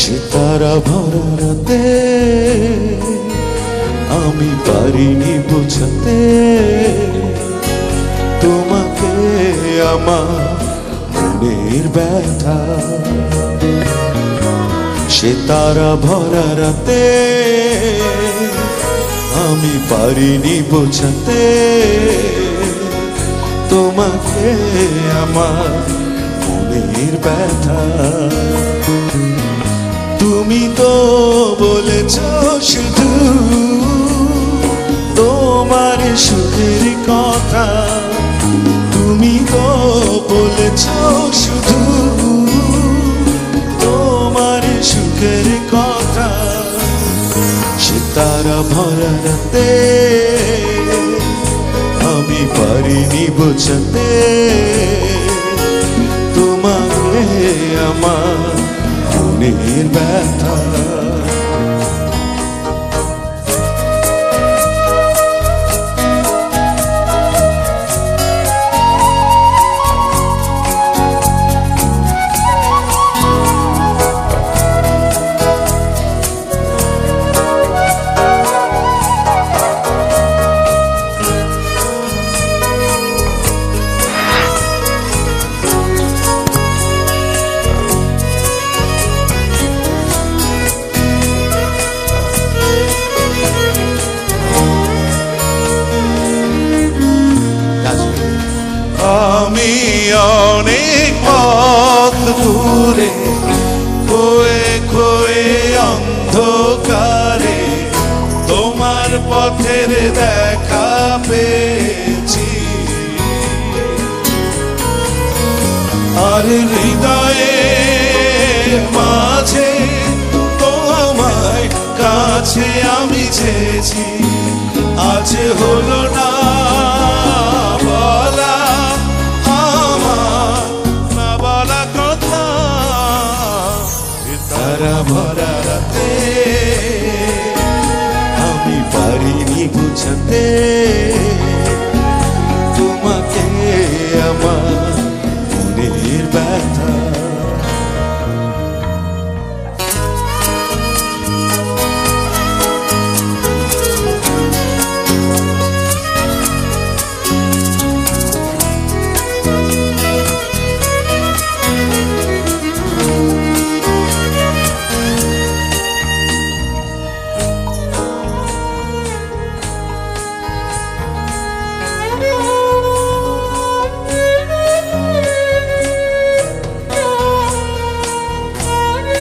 সে তারা ভরা রাতে আমি পারিনি বোঝাতে। তোমাকে আমার মনের ব্যথা। সে তারা ভরা রাতে আমি পারিনি বোঝাতে। তোমাকে আমার মনের ব্যথা। তুমি তো বলেছ শুধু তোমার সুখের কথা। তুমি তো বলেছ শুধু তোমার সুখের কথা। সে তারা ভরা আমি পারিনি বোঝাতে। পথের দেখা পেয়েছি। আর হৃদয়ে মাঝে তোমায় কাছে আমি চেয়েছি। আজ হলো না বলা কথা। ভরা রাতে